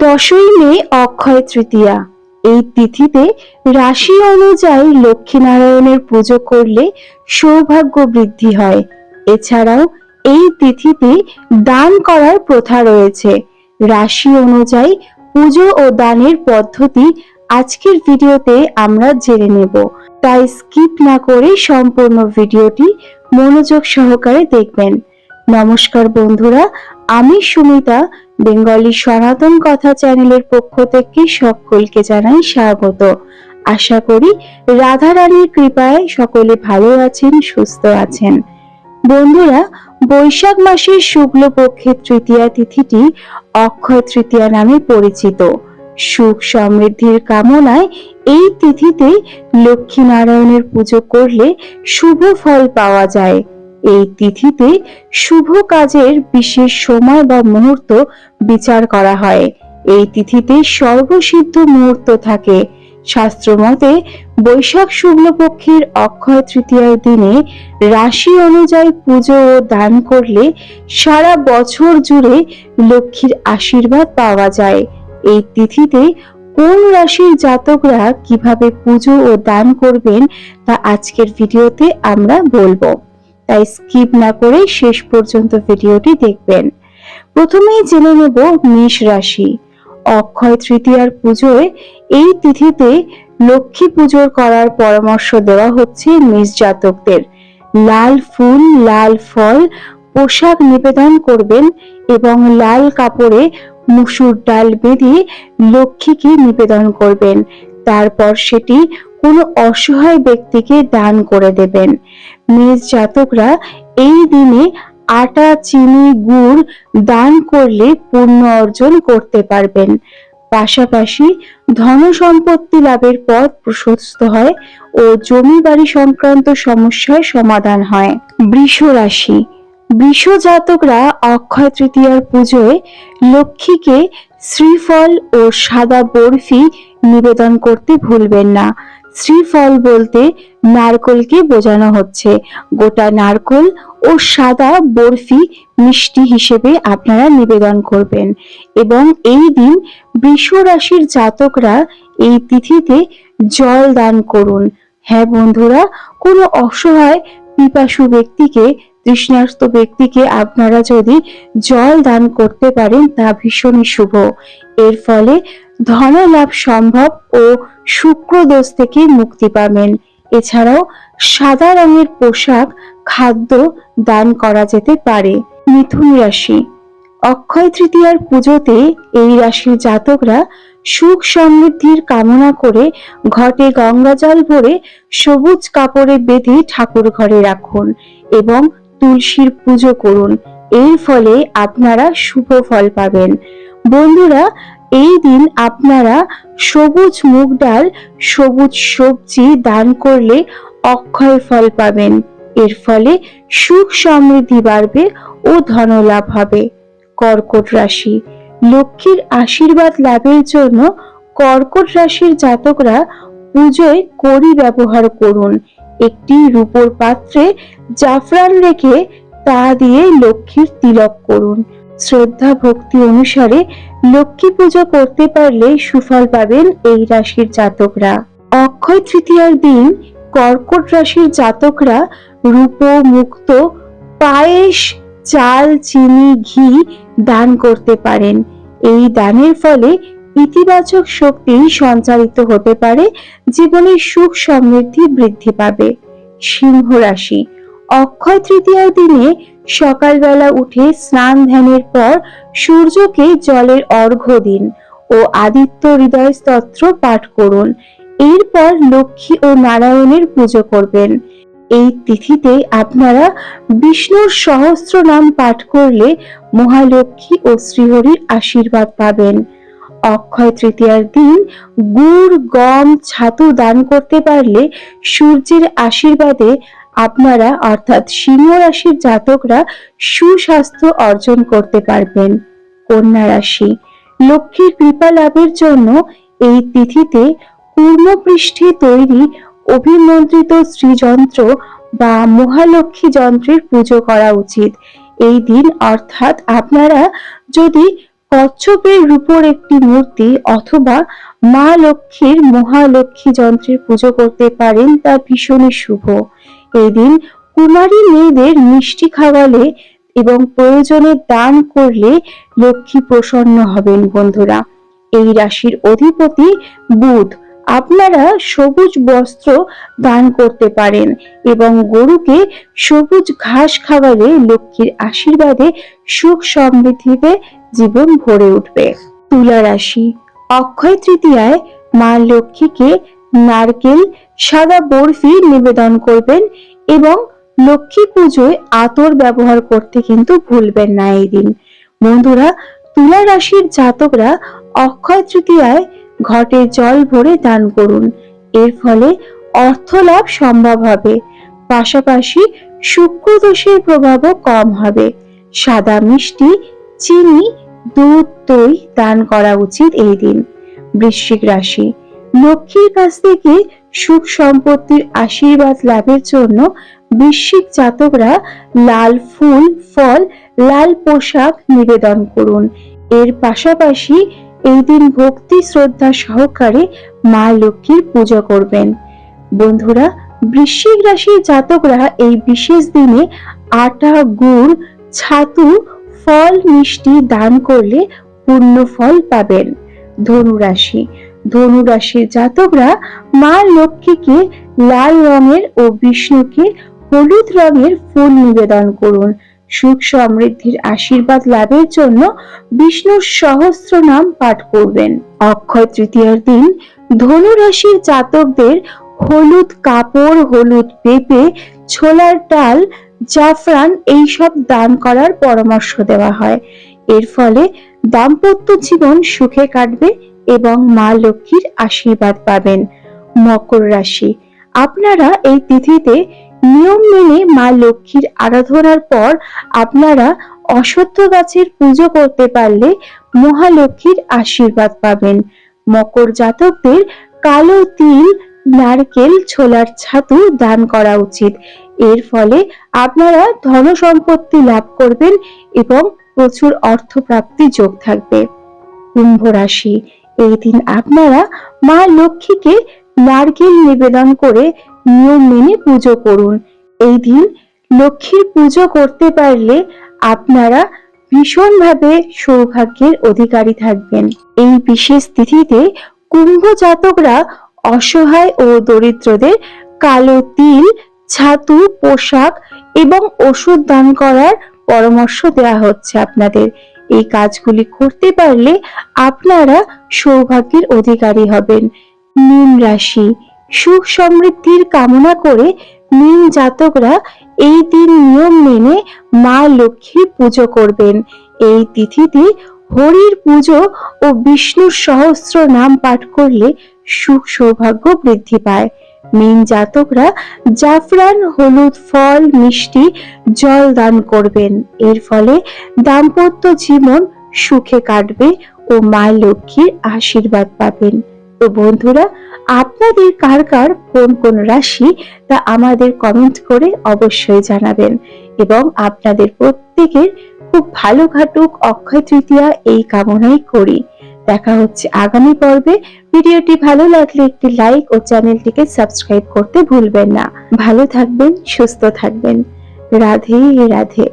দশই মে, অক্ষয় তৃতীয়া। এই তিথিতে রাশি অনুযায়ী লক্ষ্মীনারায়ণের পুজো করলে সৌভাগ্য বৃদ্ধি হয়। এছাড়াও এই তিথিতে দান করার প্রথা রয়েছে। রাশি অনুযায়ী পুজো ও দানের পদ্ধতি আজকের ভিডিওতে আমরা জেনে নেব। তাই স্কিপ না করে সম্পূর্ণ ভিডিওটি মনোযোগ সহকারে দেখবেন। নমস্কার বন্ধুরা, আমি সুমিতা বেঙ্গলি সনাতন কথা চ্যানেলের পক্ষ থেকে সকলকে জানাই স্বাগত। আশা করি রাধা রানীর কৃপায় সকলে ভালো আছেন, সুস্থ আছেন। বন্ধুরা, বৈশাখ মাসের শুক্লপক্ষের তৃতীয়া তিথিটি অক্ষয় তৃতীয়া নামে পরিচিত। সুখ সমৃদ্ধির কামনায় এই তিথিতে লক্ষ্মী নারায়ণের পুজো করলে শুভ ফল পাওয়া যায়। এই তিথিতে শুভ কাজের বিশেষ সময় বা মুহূর্ত বিচার করা হয়। এই তিথিতে সর্বসিদ্ধ মুহূর্ত থাকে। শাস্ত্র মতে বৈশাখ শুক্লপক্ষের অক্ষয় তৃতীয়ার দিনে রাশি অনুযায়ী পুজো ও দান করলে সারা বছর জুড়ে লক্ষ্মীর আশীর্বাদ পাওয়া যায়। এই তিথিতে কোন রাশির জাতকরা কীভাবে পুজো ও দান করবেন তা আজকের ভিডিওতে আমরা বলব। তাই স্কিপ না করে শেষ পর্যন্ত ভিডিওটি দেখবেন। প্রথমেই জেনে নেব মেষ রাশি। অক্ষয় তৃতীয়ার পুজোয় এই তিথিতে লক্ষ্মী পুজোর করার পরামর্শ দেওয়া হচ্ছে মেষ জাতকদের। লাল ফুল, লাল ফল, পোশাক নিবেদন করবেন এবং লাল কাপড়ে মুসুর ডাল বেঁধে লক্ষ্মীকে নিবেদন করবেন। তারপর সেটি কোনো অসহায় ব্যক্তিকে দান করে দেবেন। মেষ জাতকরা এই দিনে আটা, চিনি, গুড় দান করলে পুণ্য অর্জন করতে পারবেন। পাশাপাশি ধন সম্পত্তি লাভের পথ প্রশস্ত হয় ও জমি বাড়ি সংক্রান্ত সমস্যার সমাধান হয়। বৃষ রাশি। বৃষ জাতকরা অক্ষয় তৃতীয়ার পুজোয় লক্ষ্মীকে শ্রীফল ও সাদা বরফি নিবেদন করতে ভুলবেন না। শ্রীফল বলতে নারকলকে বোঝানো হচ্ছে। গোটা নারকল ও সাদা বরফি মিষ্টি হিসেবে আপনারা নিবেদন করবেন এবং এই দিন বৃষ রাশির জাতকরা এই তিথিতে জল দান করুন। হ্যাঁ বন্ধুরা, কোনো অসহায় পিপাসু ব্যক্তিকে তৃষ্ণার্ত ব্যক্তিকে আপনারা যদি জল দান করতে পারেন, তা ভীষণই শুভ। এর ফলে ধন লাভ সম্ভব ও শুক্র দোষ থেকে মুক্তি পাবেন। এছাড়াও সাদা রঙের পোশাক, খাদ্য দান করা যেতে পারে। মিথুন রাশি। অক্ষয় তৃতীয়ার পুজোতে এই রাশির জাতকরা সুখ সমৃদ্ধির কামনা করে ঘটে গঙ্গা জল ভরে সবুজ কাপড়ে বেঁধে ঠাকুর ঘরে রাখুন এবং তুলসীর পুজো করুন। এর ফলে আপনারা শুভ ফল পাবেন। বন্ধুরা, এই দিন আপনারা সবুজ মুগ ডাল, সবুজ সবজি দান করলে অক্ষয় ফল পাবেন। এর ফলে সুখ সমৃদ্ধি বাড়বে ও ধনলাভ হবে। কর্কট রাশি, লক্ষ্মীর আশীর্বাদ লাভের জন্য কর্কট রাশির জাতকরা পুজোয় কড়ি ব্যবহার করুন। একটি রূপোর পাত্রে জাফরান রেখে তা দিয়ে লক্ষ্মীর তিলক করুন। শ্রদ্ধা ভক্তি অনুসারে লক্ষ্মী পুজো করতে পারলে সুফল পাবেন এই রাশির জাতকরা। অক্ষয় তৃতীয়ার দিন কর্কট রাশির জাতকরা রূপ, মুক্ত, পায়েস, চাল, চিনি, ঘি দান করতে পারেন। এই দানের ফলে ইতিবাচক শক্তি সঞ্চারিত হতে পারে, জীবনের সুখ সমৃদ্ধি বৃদ্ধি পাবে। সিংহ রাশি, অক্ষয় তৃতীয়ার দিনে সকালবেলা উঠে স্নান ধ্যানের পর সূর্যকে জলের অর্ঘ্য দিন ও আদিত্য হৃদয় স্তোত্র পাঠ করুন। এরপর লক্ষ্মী ও নারায়ণের পুজো করবেন। এই তিথিতে আপনারা বিষ্ণুর সহস্র নাম পাঠ করলে মহালক্ষ্মী ও শ্রীহরির আশীর্বাদ পাবেন। অক্ষয় তৃতীয়ার দিন গুড়, গম, ছাতু দান করতে পারলে সূর্যের আশীর্বাদে আপনারা, অর্থাৎ সিংহ রাশির জাতকরা, সুস্বাস্থ্য অর্জন করতে পারবেন। কন্যা রাশি, লক্ষ্মীর কৃপা লাভের জন্য এই তিথিতে পূর্ণপৃষ্ঠে তৈরি অভিমন্ত্রিত শ্রীযন্ত্র বা মহালক্ষ্মী যন্ত্রের পুজো করা উচিত। এই দিন, অর্থাৎ আপনারা যদি কচ্ছপের রূপোর একটি মূর্তি অথবা মা লক্ষ্মীর মহালক্ষ্মী যন্ত্রের পুজো করতে পারেন তা ভীষণই শুভ। এই দিন কুমারী মেয়েদের মিষ্টি খাওয়ালে এবং প্রয়োজনে দান করলে লক্ষ্মী প্রসন্ন হবেন বন্ধুরা। এই রাশির অধিপতি বুধ, আপনারা সবুজ বস্ত্র দান করতে পারেন এবং গরুকে সবুজ ঘাস খাওয়ালে লক্ষ্মীর আশীর্বাদে সুখ সমৃদ্ধিতে জীবন ভরে উঠবে। তুলা রাশি, অক্ষয় তৃতীয়ায় মা লক্ষ্মীকে নারকেল, সাদা বরফি নিবেদন করবেন এবং লক্ষ্মী পুজোয় আতর ব্যবহার করতে কিন্তু ভুলবেন না এই দিন। বন্ধুরা, তুলা রাশির জাতকরা অক্ষয় তৃতীয়ায় ঘটে জল ভরে দান করুন। এর ফলে অর্থ লাভ সম্ভব হবে। পাশাপাশি শুক্র দোষের প্রভাবও কম হবে। সাদা মিষ্টি, চিনি দুধ দই দান করা উচিত এই দিন। বৃশ্চিক রাশি, লক্ষ্মীর কাছ থেকে সুখ সম্পত্তির আশীর্বাদ লাভের জন্য বৃশ্চিক জাতকরা লাল ফুল, ফল, লাল পোশাক নিবেদন করুন। এর পাশাপাশি এই দিন ভক্তি শ্রদ্ধা সহকারে মা লক্ষ্মীর পূজা করবেন। বন্ধুরা, বৃশ্চিক রাশির জাতকরা এই বিশেষ দিনে আটা, গুড়, ছাতু ফল মিষ্টি দান করলে পূর্ণ ফল পাবেন। ধনু রাশি ধনু রাশির জাতকরা মা লক্ষ্মীকে লাল রঙের ও বিষ্ণুকে হলুদ রঙের ফুল নিবেদন করুন। সুখ সমৃদ্ধির আশীর্বাদ লাভের জন্য বিষ্ণুর সহস্র নাম পাঠ করবেন। অক্ষয় তৃতীয়ার দিন ধনু রাশির জাতকদের হলুদ কাপড়, হলুদ পেঁপে, ছোলার ডাল জাফরান এইসব দান করার পরামর্শ দেওয়া হয়। এর ফলে দাম্পত্য জীবন সুখে কাটবে এবং মা লক্ষ্মীর আশীর্বাদ পাবেন। মকর রাশি, আপনারা এই তিথিতে নিয়ম মেনে মা লক্ষ্মীর আরাধনার পর আপনারা অশ্বত্থ গাছের পুজো করতে পারলে মহালক্ষ্মীর আশীর্বাদ পাবেন। মকর জাতকদের কালো তিল, নারকেল, ছোলার ছাতু দান করা উচিত। এর ফলে আপনারা ধন সম্পত্তি লাভ করবেন এবং প্রচুর অর্থ প্রাপ্তি যোগ থাকবে। কুম্ভ রাশি, এই দিন আপনারা মা লক্ষ্মীকে নারকেল নিবেদন করে নিয়ম মেনে পুজো করুন। এই দিন লক্ষ্মীর পুজো করতে পারলে আপনারা ভীষণভাবে সৌভাগ্যের অধিকারী থাকবেন। এই বিশেষ তিথিতে কুম্ভ জাতকরা অসহায় ও দরিদ্রদের কালো তিল ছাতু, পোশাক এবং ওষুধ দান করার পরামর্শ দেওয়া হচ্ছে আপনাদের। এই কাজগুলি করতে পারলে আপনারা সৌভাগ্যের অধিকারী হবেন। মীন রাশি, সুখ সমৃদ্ধির কামনা করে মীন জাতকরা এই দিন নিয়ম মেনে মা লক্ষ্মীর পুজো করবেন। এই তিথিতে হরির পুজো ও বিষ্ণুর সহস্র নাম পাঠ করলে সুখ সৌভাগ্য বৃদ্ধি পায়। মীন জাতকরা জাফরান, হলুদ, ফল, মিষ্টি জল দান করবেন। এর ফলে দাম্পত্য জীবন সুখে কাটবে ও মা লক্ষ্মীর আশীর্বাদ পাবেন। তো বন্ধুরা, আপনাদের কার কার কোন কোন রাশি, তা আমাদের কমেন্ট করে অবশ্যই জানাবেন। এবং আপনাদের প্রত্যেকের খুব ভালো ঘাটুক অক্ষয় তৃতীয়া এই কামনাই করি। দেখা হচ্ছে আগামী পর্বে। ভিডিওটি ভালো লাগলে একটি লাইক ও চ্যানেলটিকে সাবস্ক্রাইব করতে ভুলবেন না। ভালো থাকবেন, সুস্থ থাকবেন। রাধে রাধে।